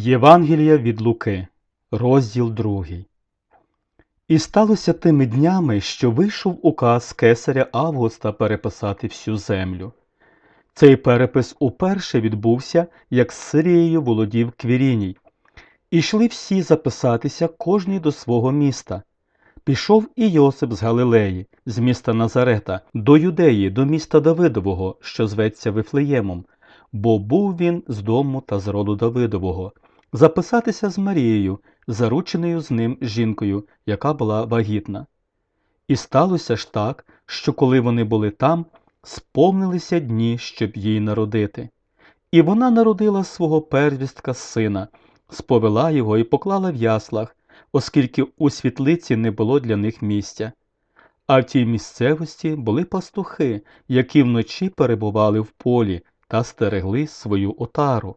Євангелія від Луки, розділ 2. І сталося тими днями, що вийшов указ кесаря Августа переписати всю землю. Цей перепис уперше відбувся, як з Сирією володів Квіріній. Ішли всі записатися кожний до свого міста. Пішов і Йосип з Галилеї, з міста Назарета, до Юдеї, до міста Давидового, що зветься Вифлеємом, бо був він з дому та з роду Давидового, записатися з Марією, зарученою з ним жінкою, яка була вагітна. І сталося ж так, що коли вони були там, сповнилися дні, щоб їй народити. І вона народила свого первістка сина, сповела його і поклала в яслах, оскільки у світлиці не було для них місця. А в тій місцевості були пастухи, які вночі перебували в полі та стерегли свою отару.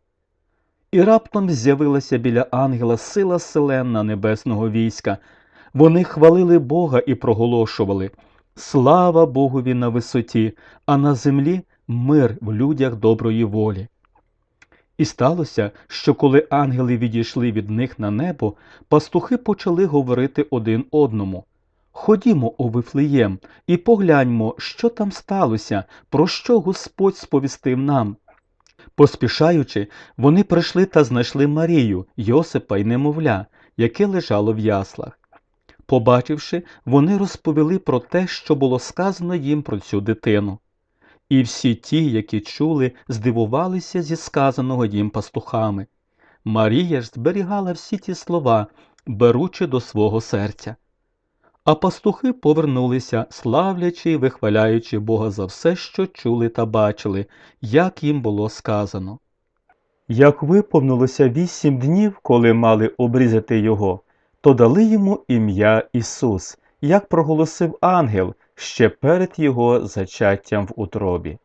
І раптом з'явилася біля ангела сила селенна небесного війська. Вони хвалили Бога і проголошували Слава Богові на висоті, а на землі мир в людях доброї волі. І сталося, що коли ангели відійшли від них на небо, пастухи почали говорити один одному Ходімо у Вифлеєм і погляньмо, що там сталося, про що Господь сповістив нам. Поспішаючи, вони прийшли та знайшли Марію, Йосипа й немовля, яке лежало в яслах. Побачивши, вони розповіли про те, що було сказано їм про цю дитину. І всі ті, які чули, здивувалися зі сказаного їм пастухами. Марія ж зберігала всі ті слова, беручи до свого серця. А пастухи повернулися, славлячи і вихваляючи Бога за все, що чули та бачили, як їм було сказано. Як виповнилося вісім днів, коли мали обрізати його, то дали йому ім'я Ісус, як проголосив ангел ще перед його зачаттям в утробі.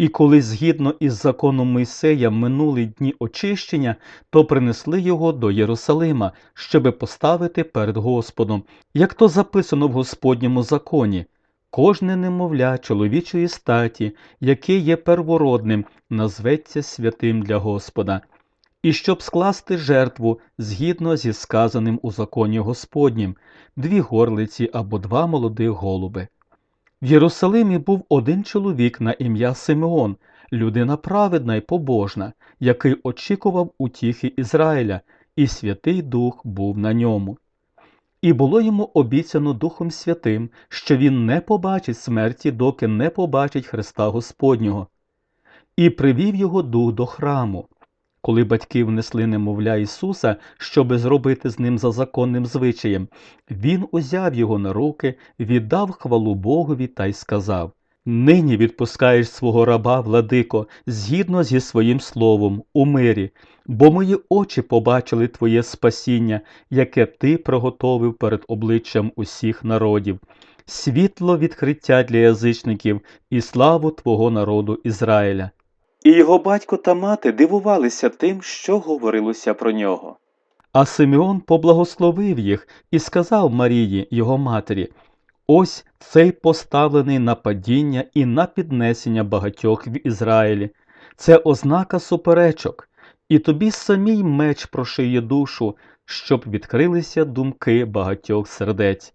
І коли згідно із законом Мойсея минули дні очищення, то принесли його до Єрусалима, щоби поставити перед Господом, як то записано в Господньому законі. Кожне немовля чоловічої статі, яке є первородним, назветься святим для Господа, і щоб скласти жертву згідно зі сказаним у законі Господнім, дві горлиці або два молодих голуби. В Єрусалимі був один чоловік на ім'я Симеон, людина праведна й побожна, який очікував утіхи Ізраїля, і Святий Дух був на ньому. І було йому обіцяно Духом Святим, що він не побачить смерті, доки не побачить Христа Господнього. І привів його дух до храму. Коли батьки внесли немовля Ісуса, щоби зробити з ним за законним звичаєм, він узяв його на руки, віддав хвалу Богові та й сказав Нині відпускаєш свого раба, владико, згідно зі своїм словом, у мирі, бо мої очі побачили Твоє спасіння, яке Ти приготовив перед обличчям усіх народів, світло відкриття для язичників і славу Твого народу Ізраїля. І його батько та мати дивувалися тим, що говорилося про нього. А Симеон поблагословив їх і сказав Марії, його матері Ось цей поставлений на падіння і на піднесення багатьох в Ізраїлі. Це ознака суперечок, і тобі самій меч прошиє душу, щоб відкрилися думки багатьох сердець.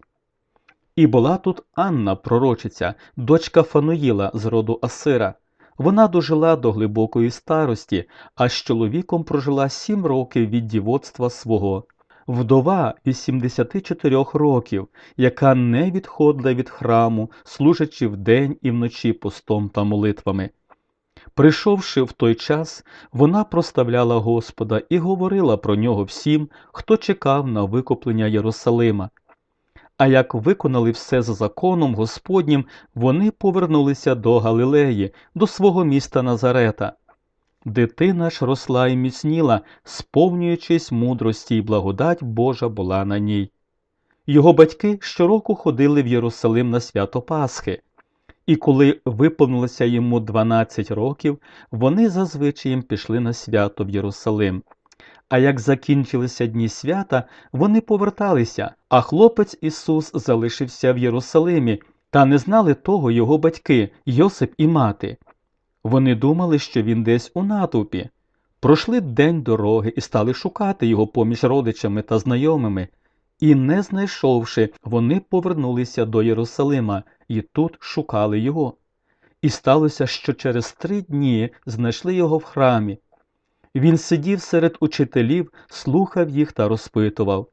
І була тут Анна, пророчиця, дочка Фануїла з роду Асира. Вона дожила до глибокої старості, а з чоловіком прожила сім років від дівоцтва свого. Вдова 84 років, яка не відходила від храму, служачи вдень і вночі постом та молитвами. Прийшовши в той час, вона проставляла Господа і говорила про нього всім, хто чекав на викуплення Єрусалима. А як виконали все за законом Господнім, вони повернулися до Галилеї, до свого міста Назарета. Дитина ж росла і міцніла, сповнюючись мудрості, і благодать Божа була на ній. Його батьки щороку ходили в Єрусалим на свято Пасхи, і коли виповнилося йому 12 років, вони зазвичаєм пішли на свято в Єрусалим. А як закінчилися дні свята, вони поверталися, а хлопець Ісус залишився в Єрусалимі, та не знали того його батьки Йосип і мати. Вони думали, що він десь у натовпі. Пройшли день дороги і стали шукати його поміж родичами та знайомими. І, не знайшовши, вони повернулися до Єрусалима і тут шукали його. І сталося, що через три дні знайшли його в храмі. Він сидів серед учителів, слухав їх та розпитував.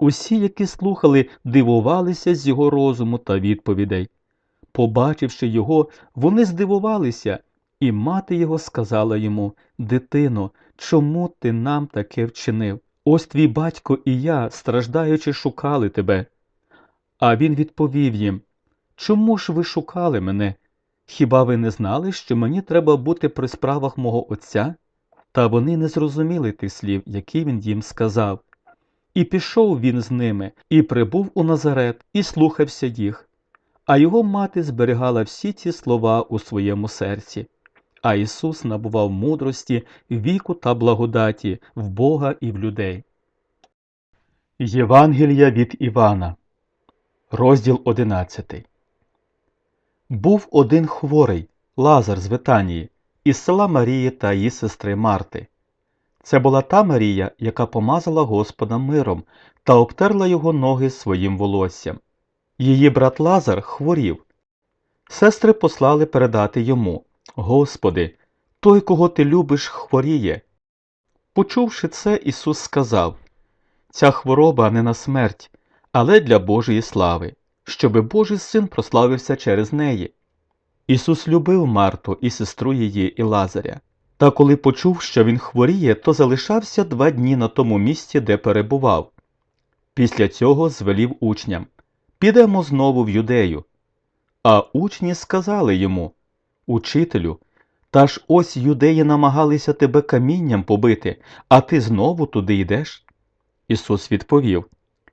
Усі, які слухали, дивувалися з його розуму та відповідей. Побачивши його, вони здивувалися, і мати його сказала йому Дитино, чому ти нам таке вчинив? Ось твій батько і я, страждаючи, шукали тебе. А він відповів їм Чому ж ви шукали мене? Хіба ви не знали, що мені треба бути при справах мого отця? Та вони не зрозуміли тих слів, які він їм сказав. І пішов він з ними, і прибув у Назарет, і слухався їх. А його мати зберігала всі ці слова у своєму серці. А Ісус набував мудрості, віку та благодаті в Бога і в людей. Євангелія від Івана, розділ 11 Був один хворий, Лазар з Витанії, із села Марії та її сестри Марти. Це була та Марія, яка помазала Господа миром та обтерла його ноги своїм волоссям. Її брат Лазар хворів. Сестри послали передати йому Господи, той, кого ти любиш, хворіє. Почувши це, Ісус сказав Ця хвороба не на смерть, але для Божої слави, щоби Божий син прославився через неї. Ісус любив Марту і сестру її і Лазаря. Та коли почув, що він хворіє, то залишався два дні на тому місці, де перебував. Після цього звелів учням Підемо знову в юдею. А учні сказали йому Учителю, та ж ось юдеї намагалися тебе камінням побити, а ти знову туди йдеш? Ісус відповів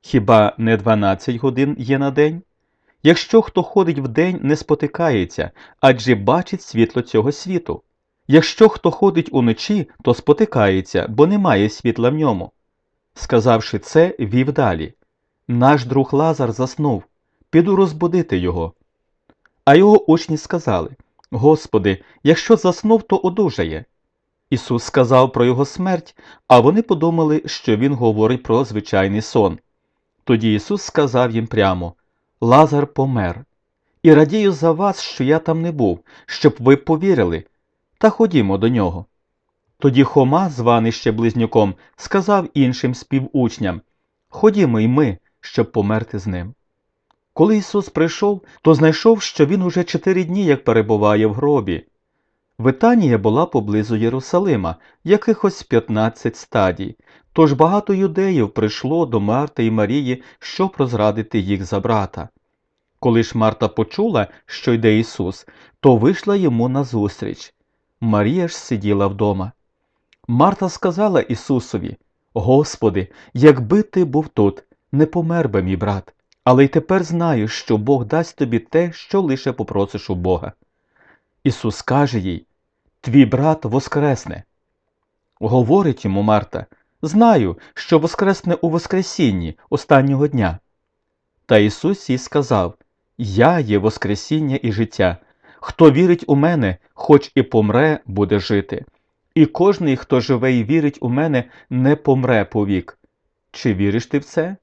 Хіба не дванадцять годин є на день? Якщо хто ходить вдень, не спотикається, адже бачить світло цього світу. Якщо хто ходить уночі, то спотикається, бо немає світла в ньому. Сказавши це, вів далі. Наш друг Лазар заснув, піду розбудити його. А його учні сказали Господи, якщо заснув, то одужає. Ісус сказав про його смерть, а вони подумали, що Він говорить про звичайний сон. Тоді Ісус сказав їм прямо Лазар помер. І радію за вас, що я там не був, щоб ви повірили, та ходімо до нього. Тоді Хома, званий ще близнюком, сказав іншим співучням Ходімо й ми, щоб померти з ним. Коли Ісус прийшов, то знайшов, що Він уже чотири дні як перебуває в гробі. Витанія була поблизу Єрусалима, якихось 15 стадій, тож багато юдеїв прийшло до Марти і Марії, щоб розрадити їх за брата. Коли ж Марта почула, що йде Ісус, то вийшла йому назустріч. Марія ж сиділа вдома. Марта сказала Ісусові Господи, якби ти був тут, не помер би мій брат, але й тепер знаю, що Бог дасть тобі те, що лише попросиш у Бога. Ісус каже їй Твій брат воскресне. Говорить йому Марта Знаю, що воскресне у Воскресінні останнього дня. Та Ісус їй сказав Я є Воскресіння і життя. Хто вірить у мене, хоч і помре, буде жити. І кожний, хто живе і вірить у мене, не помре повік. Чи віриш ти в це?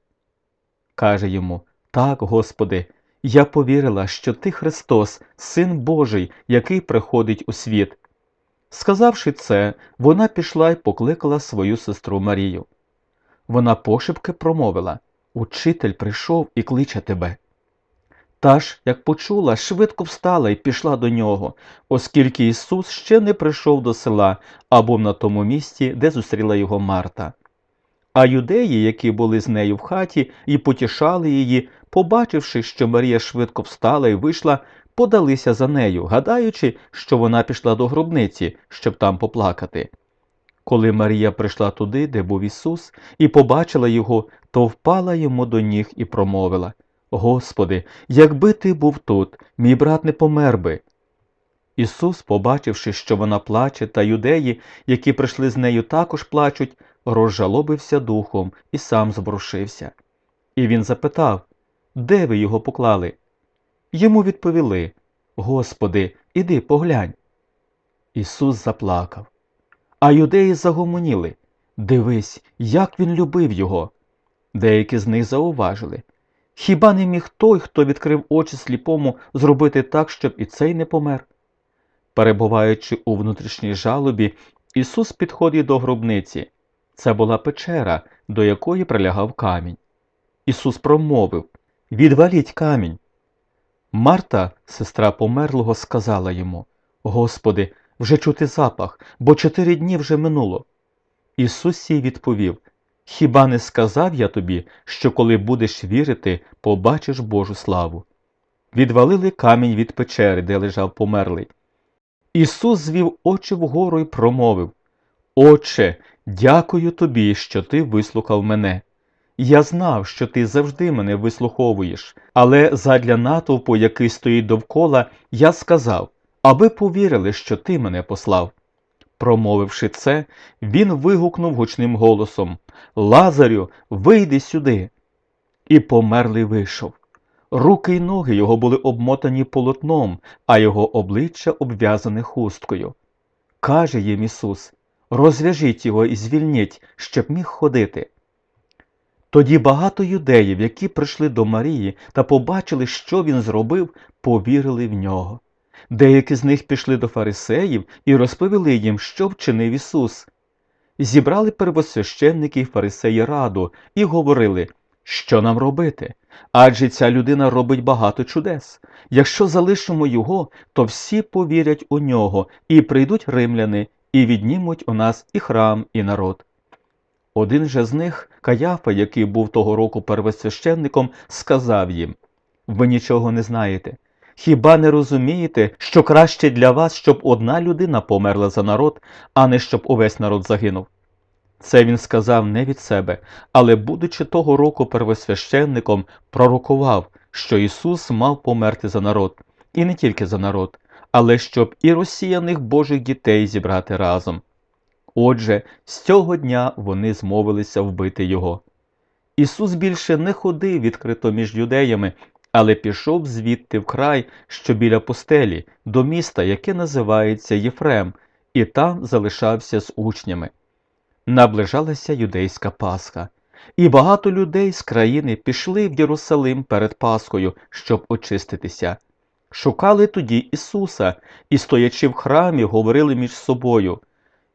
Каже йому Так, Господи, я повірила, що ти Христос, Син Божий, який приходить у світ. Сказавши це, вона пішла й покликала свою сестру Марію. Вона пошепки промовила Учитель прийшов і кличе тебе. Та ж, як почула, швидко встала і пішла до нього, оскільки Ісус ще не прийшов до села а був на тому місці, де зустріла його Марта. А юдеї, які були з нею в хаті і потішали її, побачивши, що Марія швидко встала і вийшла, подалися за нею, гадаючи, що вона пішла до гробниці, щоб там поплакати. Коли Марія прийшла туди, де був Ісус, і побачила його, то впала йому до ніг і промовила Господи, якби ти був тут, мій брат не помер би. Ісус, побачивши, що вона плаче, та юдеї, які прийшли з нею, також плачуть, розжалобився духом і сам зворушився. І він запитав Де ви його поклали? Йому відповіли Господи, іди поглянь. Ісус заплакав. А юдеї загомоніли Дивись, як він любив його. Деякі з них зауважили Хіба не міг той, хто відкрив очі сліпому, зробити так, щоб і цей не помер? Перебуваючи у внутрішній жалобі, Ісус підходить до гробниці. Це була печера, до якої прилягав камінь. Ісус промовив Відваліть камінь. Марта, сестра померлого, сказала йому Господи, вже чути запах, бо чотири дні вже минуло. Ісус їй відповів Хіба не сказав я тобі, що коли будеш вірити, побачиш Божу славу? Відвалили камінь від печери, де лежав померлий. Ісус звів очі вгору і промовив Отче, дякую тобі, що ти вислухав мене. Я знав, що ти завжди мене вислуховуєш, але задля натовпу, який стоїть довкола, я сказав, аби повірили, що ти мене послав. Промовивши це, він вигукнув гучним голосом Лазарю, вийди сюди. І померлий вийшов. Руки й ноги його були обмотані полотном, а його обличчя обв'язане хусткою. Каже їм Ісус Розв'яжіть його і звільніть, щоб міг ходити. Тоді багато юдеїв, які прийшли до Марії та побачили, що він зробив, повірили в нього. Деякі з них пішли до фарисеїв і розповіли їм, що вчинив Ісус. Зібрали первосвященники й фарисеї раду і говорили, що нам робити? Адже ця людина робить багато чудес. Якщо залишимо його, то всі повірять у нього, і прийдуть римляни, і віднімуть у нас і храм, і народ. Один же з них, Каяфа, який був того року первосвященником, сказав їм Ви нічого не знаєте. Хіба не розумієте, що краще для вас, щоб одна людина померла за народ, а не щоб увесь народ загинув? Це він сказав не від себе, але, будучи того року первосвященником, пророкував, що Ісус мав померти за народ, і не тільки за народ, але щоб і розсіяних Божих дітей зібрати разом. Отже, з цього дня вони змовилися вбити його. Ісус більше не ходив відкрито між юдеями, але пішов звідти в край, що біля пустелі, до міста, яке називається Єфрем, і там залишався з учнями. Наближалася юдейська Пасха, і багато людей з країни пішли в Єрусалим перед Пасхою, щоб очиститися. Шукали тоді Ісуса і, стоячи в храмі, говорили між собою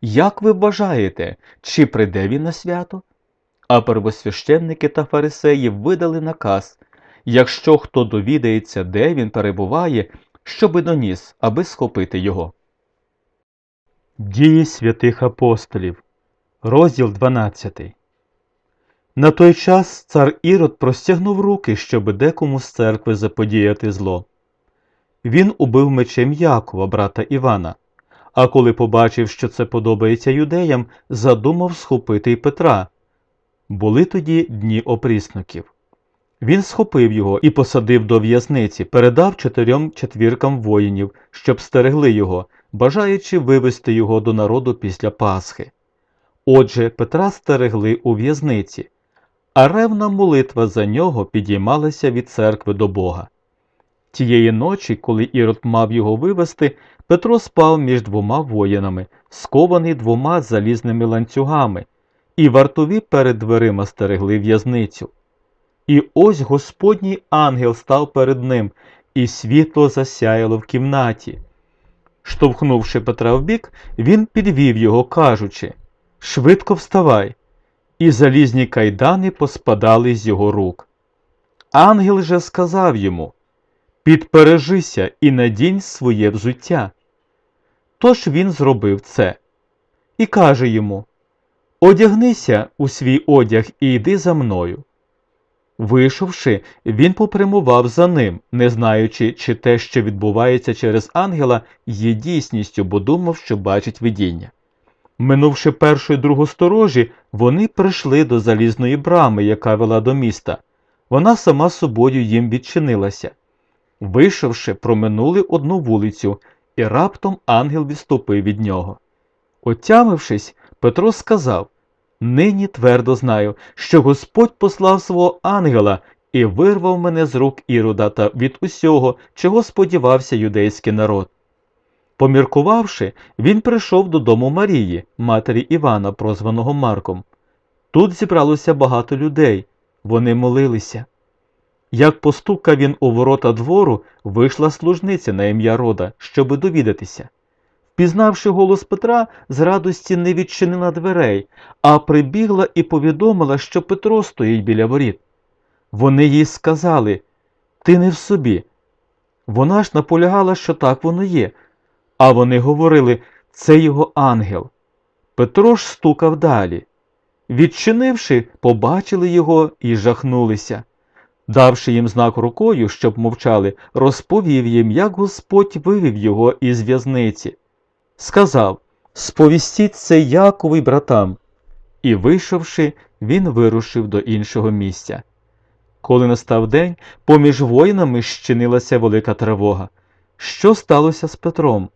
Як ви вважаєте, чи прийде він на свято? А первосвященники та фарисеї видали наказ якщо хто довідається, де він перебуває, щоби доніс, аби схопити його. Дії святих апостолів, розділ 12. На той час цар Ірод простягнув руки, щоб декому з церкви заподіяти зло. Він убив мечем Якова, брата Івана, а коли побачив, що це подобається юдеям, задумав схопити й Петра. Були тоді дні опрісноків. Він схопив його і посадив до в'язниці, передав чотирьом четвіркам воїнів, щоб стерегли його, бажаючи вивести його до народу після Пасхи. Отже, Петра стерегли у в'язниці, а ревна молитва за нього підіймалася від церкви до Бога. Тієї ночі, коли Ірод мав його вивести, Петро спав між двома воїнами, скований двома залізними ланцюгами, і вартові перед дверима стерегли в'язницю. І ось Господній ангел став перед ним, і світло засяяло в кімнаті. Штовхнувши Петра вбік, він підвів його, кажучи Швидко вставай. І залізні кайдани поспадали з його рук. Ангел же сказав йому Підпережися і надінь своє взуття. Тож він зробив це і каже йому Одягнися у свій одяг і йди за мною. Вийшовши, він попрямував за ним, не знаючи, чи те, що відбувається через ангела, є дійсністю, бо думав, що бачить видіння. Минувши першу і другу сторожі, вони прийшли до залізної брами, яка вела до міста. Вона сама собою їм відчинилася. Вийшовши, проминули одну вулицю, і раптом ангел відступив від нього. Отямившись, Петро сказав Нині твердо знаю, що Господь послав свого ангела і вирвав мене з рук Ірода та від усього, чого сподівався юдейський народ. Поміркувавши, він прийшов додому Марії, матері Івана, прозваного Марком. Тут зібралося багато людей, вони молилися. Як постукав він у ворота двору, вийшла служниця на ім'я рода, щоби довідатися. Впізнавши голос Петра, з радості не відчинила дверей, а прибігла і повідомила, що Петро стоїть біля воріт. Вони їй сказали Ти не в собі. Вона ж наполягала, що так воно є. А вони говорили це його ангел. Петро ж стукав далі. Відчинивши, побачили його і жахнулися. Давши їм знак рукою, щоб мовчали, розповів їм, як Господь вивів його із в'язниці. Сказав Сповістіть це Якову й братам. І, вийшовши, він вирушив до іншого місця. Коли настав день, поміж воїнами щинилася велика тривога. Що сталося з Петром?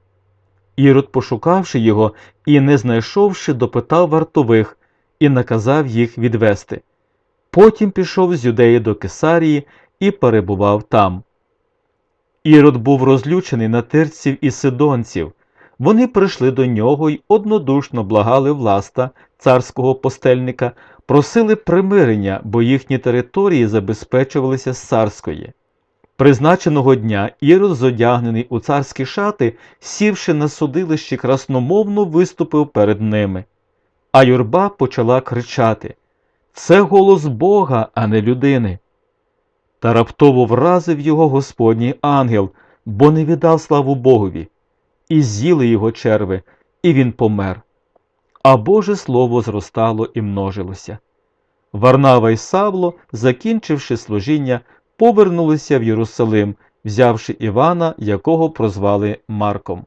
Ірод, пошукавши його і не знайшовши, допитав вартових і наказав їх відвести. Потім пішов з юдеї до Кесарії і перебував там. Ірод був розлючений на тирців і сидонців. Вони прийшли до нього й однодушно благали власта, царського постельника, просили примирення, бо їхні території забезпечувалися з царської. Призначеного дня Ірод, зодягнений у царські шати, сівши на судилищі, красномовно виступив перед ними. А юрба почала кричати Це голос Бога, а не людини. Та раптово вразив його Господній ангел, бо не віддав славу Богові, і з'їли його черви, і він помер. А Боже Слово зростало і множилося. Варнава й Савло, закінчивши служіння, повернулися в Єрусалим, взявши Івана, якого прозвали Марком.